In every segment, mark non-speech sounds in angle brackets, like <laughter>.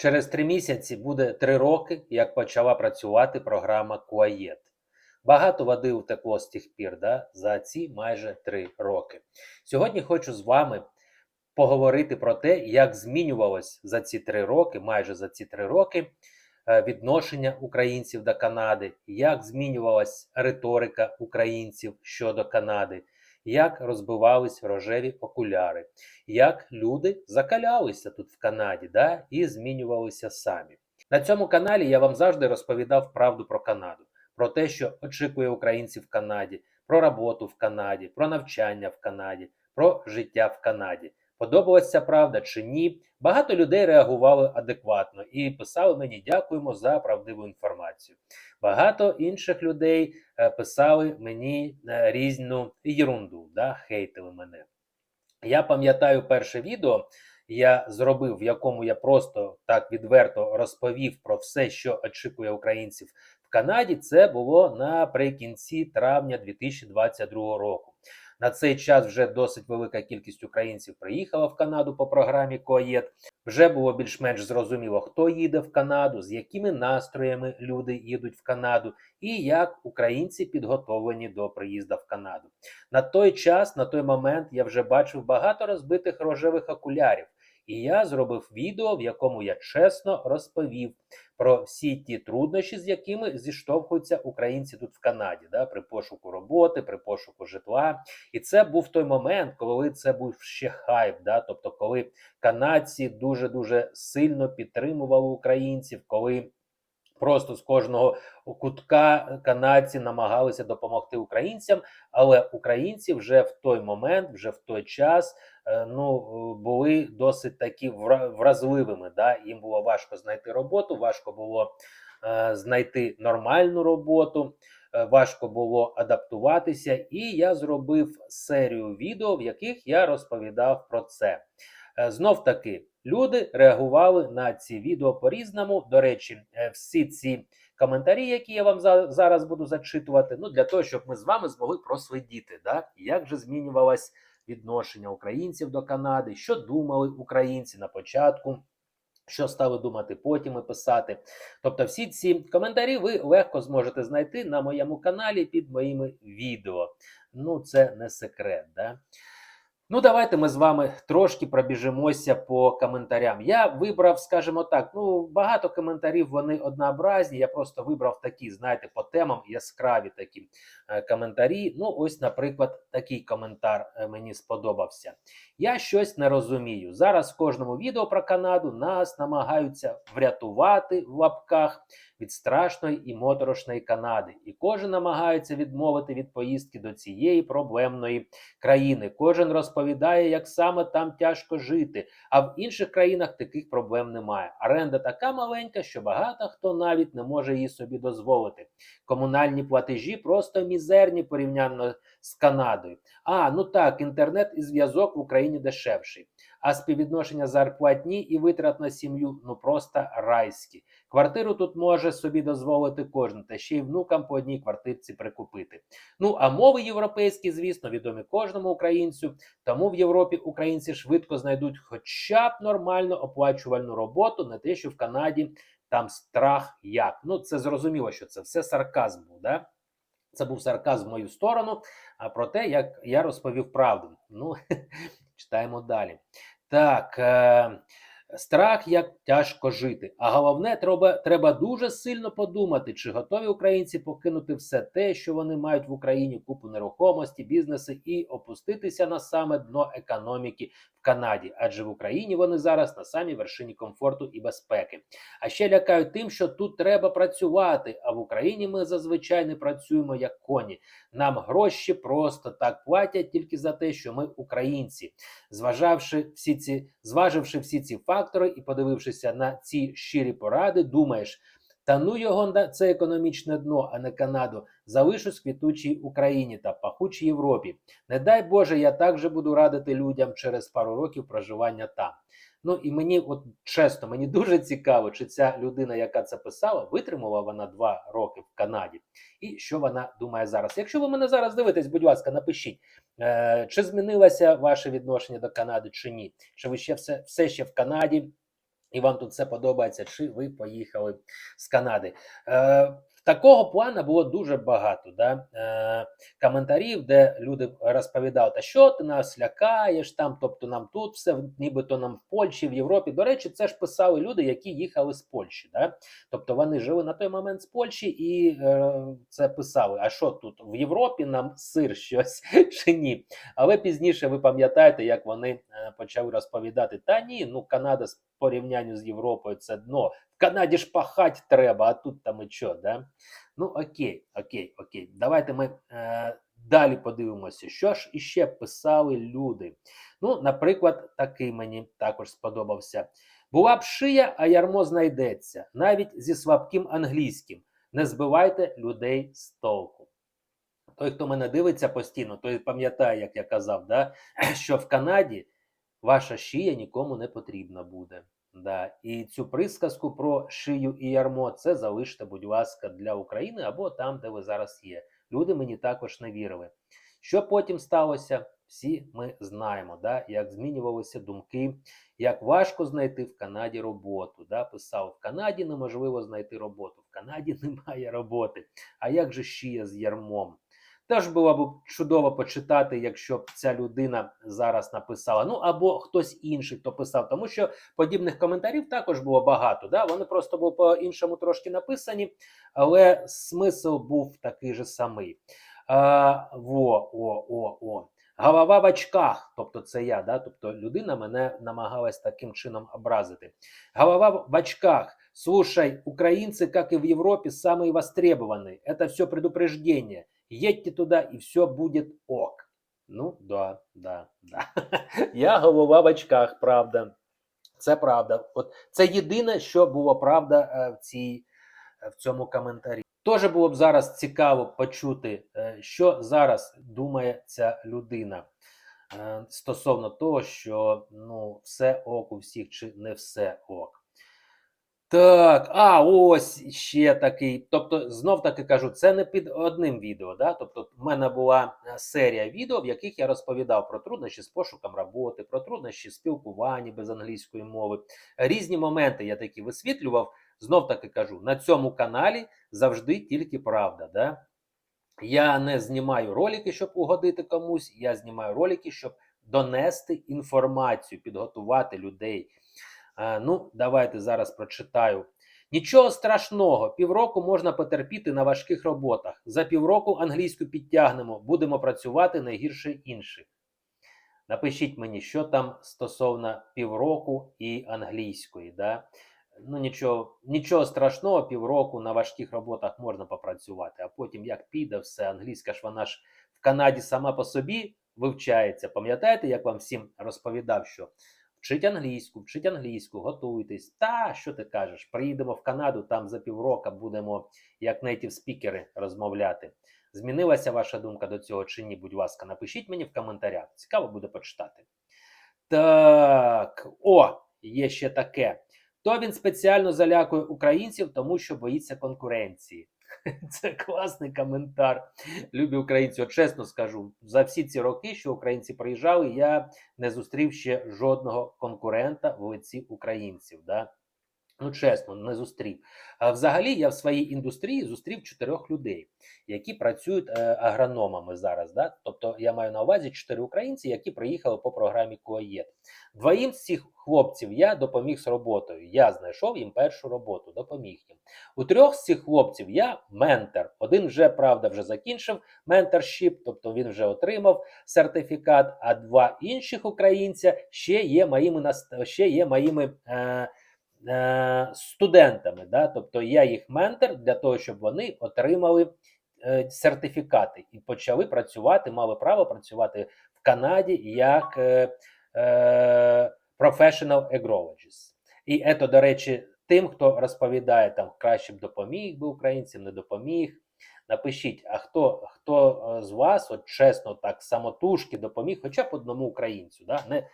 Через три місяці буде три роки, як почала працювати програма Куаєт. Багато води утекло з тих пір, да? за ці майже три роки. Сьогодні хочу з вами поговорити про те, як змінювалось за ці три роки, майже за ці три роки, е, відношення українців до Канади, як змінювалась риторика українців щодо Канади, як розбивались рожеві окуляри, як люди закалялися тут в Канаді да, і змінювалися самі. На цьому каналі я вам завжди розповідав правду про Канаду, про те, що очікує українців в Канаді, про роботу в Канаді, про навчання в Канаді, про життя в Канаді. Подобалася правда чи ні? Багато людей реагували адекватно і писали мені дякуємо за правдиву інформацію. Багато інших людей е, писали мені е, різну єрунду, да, хейтили мене. Я пам'ятаю перше відео, я зробив, в якому я просто так відверто розповів про все, що очікує українців в Канаді. Це було наприкінці травня 2022 року. На цей час вже досить велика кількість українців приїхала в Канаду по програмі Коєд. Вже було більш-менш зрозуміло, хто їде в Канаду, з якими настроями люди їдуть в Канаду, і як українці підготовлені до приїзду в Канаду. На той час, на той момент, я вже бачив багато розбитих рожевих окулярів. І я зробив відео, в якому я чесно розповів про всі ті труднощі, з якими зіштовхуються українці тут в Канаді, да, при пошуку роботи, при пошуку житла. І це був той момент, коли це був ще хайп. Да, тобто, коли канадці дуже дуже сильно підтримували українців, коли Просто з кожного кутка канадці намагалися допомогти українцям, але українці вже в той момент, вже в той час, е, ну були досить такі вразливими. Да? Їм було важко знайти роботу, важко було е, знайти нормальну роботу, е, важко було адаптуватися. І я зробив серію відео, в яких я розповідав про це. Е, Знов таки. Люди реагували на ці відео по-різному. До речі, е, всі ці коментарі, які я вам за, зараз буду зачитувати, ну для того, щоб ми з вами змогли прослідіти, да? як же змінювалось відношення українців до Канади, що думали українці на початку. Що стали думати потім і писати. Тобто, всі ці коментарі ви легко зможете знайти на моєму каналі під моїми відео. Ну, це не секрет. Да? Ну, давайте ми з вами трошки пробіжимося по коментарям. Я вибрав, скажімо так, ну багато коментарів вони однообразні. Я просто вибрав такі, знаєте, по темам яскраві такі е, коментарі. Ну, ось, наприклад, такий коментар е, мені сподобався. Я щось не розумію. Зараз в кожному відео про Канаду нас намагаються врятувати в лапках від страшної і моторошної Канади, і кожен намагається відмовити від поїздки до цієї проблемної країни. Кожен розповідає, як саме там тяжко жити. А в інших країнах таких проблем немає. Аренда така маленька, що багато хто навіть не може її собі дозволити. Комунальні платежі просто мізерні порівняно з Канадою. А ну так, інтернет і зв'язок в Україні дешевший. А співвідношення зарплатні і витрат на сім'ю ну просто райські. Квартиру тут може собі дозволити кожен, та ще й внукам по одній квартирці прикупити. Ну а мови європейські, звісно, відомі кожному українцю. Тому в Європі українці швидко знайдуть хоча б нормально оплачувальну роботу, не те, що в Канаді там страх як. Ну це зрозуміло, що це все сарказм. Да? Це був сарказм в мою сторону, а про те, як я розповів правду. Ну, <laughs> читаємо далі. Так. Страх як тяжко жити. А головне, треба треба дуже сильно подумати, чи готові українці покинути все те, що вони мають в Україні купу нерухомості, бізнеси і опуститися на саме дно економіки в Канаді, адже в Україні вони зараз на самій вершині комфорту і безпеки. А ще лякають тим, що тут треба працювати. А в Україні ми зазвичай не працюємо як коні. Нам гроші просто так платять тільки за те, що ми українці, зважавши всі ці, зваживши всі ці факти фактори, і подивившися на ці щирі поради, думаєш, та ну його це економічне дно, а не Канаду. Залишусь в квітучій Україні та пахучій Європі. Не дай Боже, я також буду радити людям через пару років проживання там. Ну і мені, от чесно, мені дуже цікаво, чи ця людина, яка це писала, витримала вона два роки в Канаді, і що вона думає зараз. Якщо ви мене зараз дивитесь, будь ласка, напишіть, е, чи змінилося ваше відношення до Канади, чи ні? Чи ви ще все, все ще в Канаді? І вам тут все подобається, чи ви поїхали з Канади. Е, Такого плану було дуже багато да? е, коментарів, де люди розповідали, та що ти нас лякаєш, там, тобто нам тут все, нібито нам в Польщі, в Європі. До речі, це ж писали люди, які їхали з Польщі. Да? Тобто вони жили на той момент з Польщі і е, це писали. А що тут в Європі нам сир щось <laughs> чи ні? Але пізніше ви пам'ятаєте, як вони е, почали розповідати: та ні, ну Канада порівнянню з Європою це дно. В Канаді ж пахать треба, а тут там і що, да? Ну окей, окей, окей. Давайте ми е, далі подивимося, що ж іще писали люди. Ну, наприклад, такий мені також сподобався. Була б шия, а ярмо знайдеться, навіть зі слабким англійським. Не збивайте людей з толку. Той, хто мене дивиться постійно, той пам'ятає, як я казав, да, <clears throat> що в Канаді ваша шия нікому не потрібна буде. Да. І цю присказку про шию і ярмо це залиште, будь ласка, для України або там, де ви зараз є. Люди мені також не вірили. Що потім сталося? Всі ми знаємо, да, як змінювалися думки, як важко знайти в Канаді роботу. Да, Писав, в Канаді неможливо знайти роботу, в Канаді <laughs> немає роботи. А як же шия з ярмом? Теж було б чудово почитати, якщо б ця людина зараз написала. Ну або хтось інший, хто писав, тому що подібних коментарів також було багато. Да? Вони просто були по-іншому трошки написані, але смисл був такий же самий. А, во, о, о, о. Голова в очках, тобто це я, да? тобто людина мене намагалась таким чином образити. Голова в очках. Слушай, украинцы, как и в Европе, самые востребованные. Это все предупреждение. Едьте туда, и все будет ок. Ну, да, да, да. <laughs> Я голова в очках, правда. Це правда. От це єдине, що було правда е, в цій, е, в цьому коментарі. Тоже було б зараз цікаво почути, е, що зараз думає ця людина стосовно того, що ну, все ок у всіх чи не все ок. Так, а ось ще такий. Тобто, знов таки кажу, це не під одним відео. Да? Тобто, в мене була е, серія відео, в яких я розповідав про труднощі з пошуком роботи, про труднощі спілкування без англійської мови. Різні моменти я такі висвітлював. Знов таки кажу, на цьому каналі завжди тільки правда. Да? Я не знімаю ролики, щоб угодити комусь. Я знімаю ролики, щоб донести інформацію, підготувати людей. А, ну, давайте зараз прочитаю. Нічого страшного, півроку можна потерпіти на важких роботах. За півроку англійську підтягнемо, будемо працювати не гірше інших. Напишіть мені, що там стосовно півроку і англійської. Да? Ну, нічого, нічого страшного, півроку на важких роботах можна попрацювати, а потім як піде все, англійська ж вона ж в Канаді сама по собі вивчається. Пам'ятаєте, як вам всім розповідав, що Вчить англійську, вчить англійську, готуйтесь. Та що ти кажеш? Приїдемо в Канаду, там за півроку будемо як нейтів спікери розмовляти. Змінилася ваша думка до цього чи ні? Будь ласка, напишіть мені в коментарях. Цікаво буде почитати. Так, о, є ще таке. То він спеціально залякує українців, тому що боїться конкуренції. <laughs> Це класний коментар. Любі українці, от чесно скажу, за всі ці роки, що українці приїжджали, я не зустрів ще жодного конкурента в лиці українців. Да? Ну, чесно, не зустрів. А взагалі, я в своїй індустрії зустрів чотирьох людей, які працюють е, агрономами зараз. Да? Тобто я маю на увазі чотири українці, які приїхали по програмі КОАЄТ. Двоїм з цих хлопців я допоміг з роботою. Я знайшов їм першу роботу, допоміг їм. У трьох з цих хлопців я ментор. Один вже, правда, вже закінчив менторшіп, тобто він вже отримав сертифікат, а два інших українця ще є моїми ще є моїми. Е, студентами. Да? Тобто я їх ментор для того, щоб вони отримали е, сертифікати і почали працювати, мали право працювати в Канаді як е, е, professional agrologist. І це, до речі, тим, хто розповідає там краще б допоміг би українцям, не допоміг. Напишіть, а хто хто з вас, от чесно, так самотужки допоміг, хоча б одному українцю. Да? Не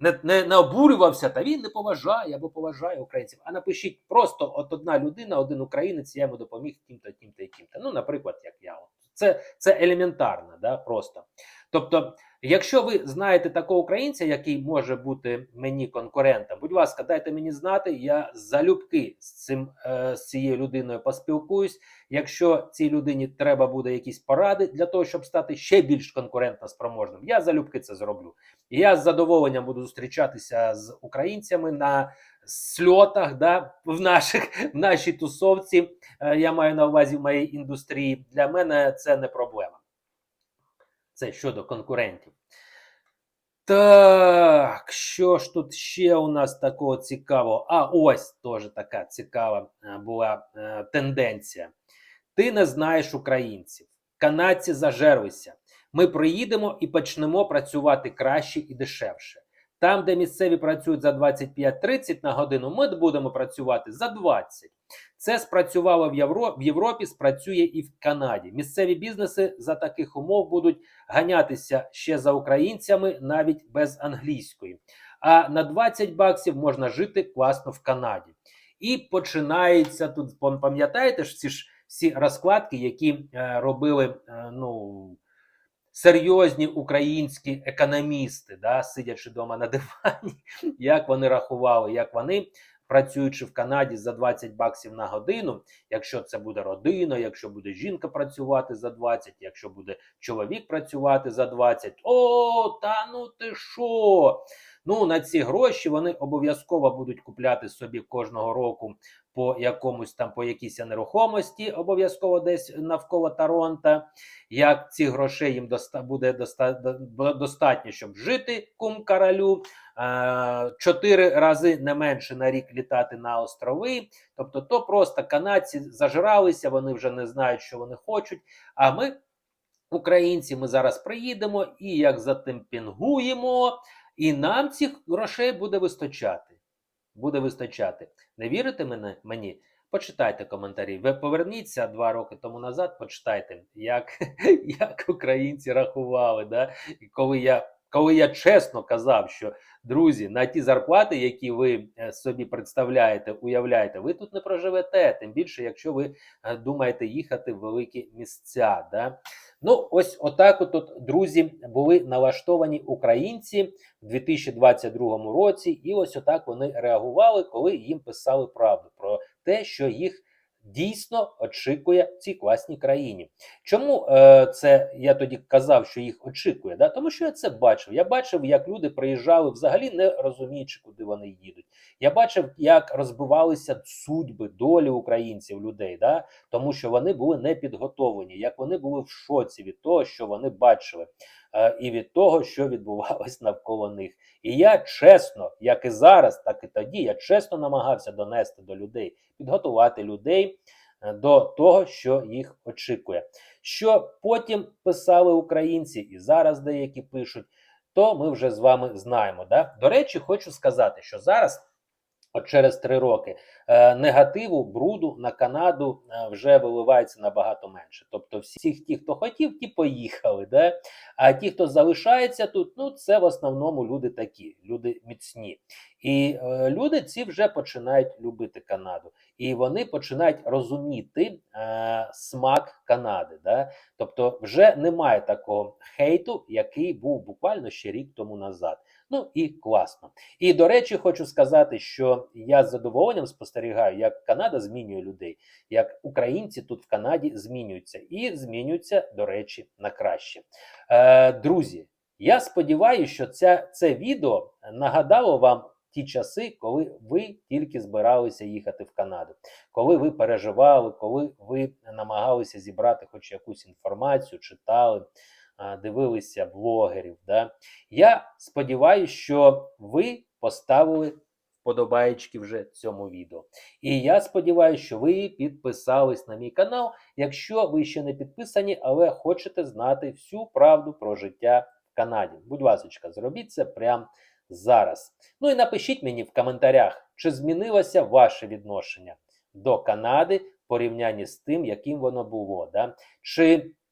не не, не обурювався, та він не поважає або поважає українців. А напишіть просто от одна людина, один українець, я йому допоміг тим-то, тим-то і тим-то. Ну, наприклад, як я. Це це елементарно, да, просто. Тобто Якщо ви знаєте такого українця, який може бути мені конкурентом, будь ласка, дайте мені знати. Я залюбки з цим е, з цією людиною поспілкуюсь. Якщо цій людині треба буде якісь поради для того, щоб стати ще більш конкурентно спроможним, я залюбки це зроблю. Я з задоволенням буду зустрічатися з українцями на сльотах, да, в наших в нашій тусовці. Е, я маю на увазі в моїй індустрії. Для мене це не проблема. Це щодо конкурентів. Так, що ж тут ще у нас такого цікавого? А ось теж така цікава е, була е, тенденція. Ти не знаєш українців. Канадці зажерлися. Ми приїдемо і почнемо працювати краще і дешевше. Там, де місцеві працюють за 25-30 на годину, ми будемо працювати за 20. Це спрацювало в, Євро... в Європі, спрацює і в Канаді. Місцеві бізнеси за таких умов будуть ганятися ще за українцями навіть без англійської. А на 20 баксів можна жити класно в Канаді. І починається тут, пам'ятаєте ж ці ж всі розкладки, які е, робили е, ну, серйозні українські економісти, да, сидячи вдома на дивані, <laughs> як вони рахували, як вони працюючи в Канаді за 20 баксів на годину, якщо це буде родина, якщо буде жінка працювати за 20, якщо буде чоловік працювати за 20, о, та ну ти що? Ну, на ці гроші вони обов'язково будуть купляти собі кожного року по якомусь там по якійсь нерухомості, обов'язково десь навколо Торонта. Як цих грошей їм доста буде доста достатньо, щоб жити кум королю, чотири рази не менше на рік літати на острови. Тобто, то просто канадці зажралися, вони вже не знають, що вони хочуть. А ми. Українці, ми зараз приїдемо і як затемпінгуємо, і нам цих грошей буде вистачати. Буде вистачати. Не вірите мене, мені? Почитайте коментарі. Ви поверніться два роки тому назад, почитайте, як <laughs> як українці рахували. Да? І коли я коли я чесно казав, що друзі, на ті зарплати, які ви е, собі представляєте, уявляєте, ви тут не проживете, тим більше, якщо ви е, думаєте їхати в великі місця. Да? Ну, ось отак, от, друзі, були налаштовані українці в 2022 році, і ось отак вони реагували, коли їм писали правду про те, що їх дійсно очікує в цій класній країні. Чому е, це я тоді казав, що їх очікує? Да? Тому що я це бачив. Я бачив, як люди приїжджали, взагалі не розуміючи, куди вони їдуть. Я бачив, як розбивалися судьби, долі українців, людей, да? тому що вони були не підготовлені, як вони були в шоці від того, що вони бачили. Е, і від того, що відбувалось навколо них. І я чесно, як і зараз, так і тоді, я чесно намагався донести до людей, підготувати людей е, до того, що їх очікує. Що потім писали українці, і зараз деякі пишуть, то ми вже з вами знаємо. Да? До речі, хочу сказати, що зараз. От через три роки е, негативу, бруду на Канаду е, вже виливається набагато менше. Тобто, всіх ті, хто хотів, ті поїхали. Да? А ті, хто залишається тут, ну це в основному люди такі, люди міцні. І е, люди ці вже починають любити Канаду, і вони починають розуміти е, смак Канади. Да? Тобто, вже немає такого хейту, який був буквально ще рік тому назад. Ну і класно. І до речі, хочу сказати, що я з задоволенням спостерігаю, як Канада змінює людей, як українці тут в Канаді змінюються і змінюються, до речі, на краще. Е, Друзі, я сподіваюся, що ця, це відео нагадало вам. Ті часи, коли ви тільки збиралися їхати в Канаду, коли ви переживали, коли ви намагалися зібрати хоч якусь інформацію, читали, дивилися блогерів. Да? Я сподіваюся, що ви поставили вподобаєчки вже цьому відео. І я сподіваюся, що ви підписались на мій канал, якщо ви ще не підписані, але хочете знати всю правду про життя в Канаді. Будь ласка, зробіть це прямо зараз. Ну і напишіть мені в коментарях, чи змінилося ваше відношення до Канади в порівнянні з тим, яким воно було. Да? Чи Е,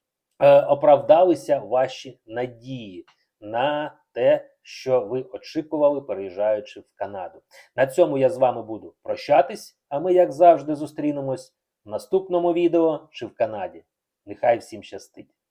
оправдалися ваші надії на те, що ви очікували, переїжджаючи в Канаду. На цьому я з вами буду прощатись, а ми, як завжди, зустрінемось в наступному відео чи в Канаді. Нехай всім щастить!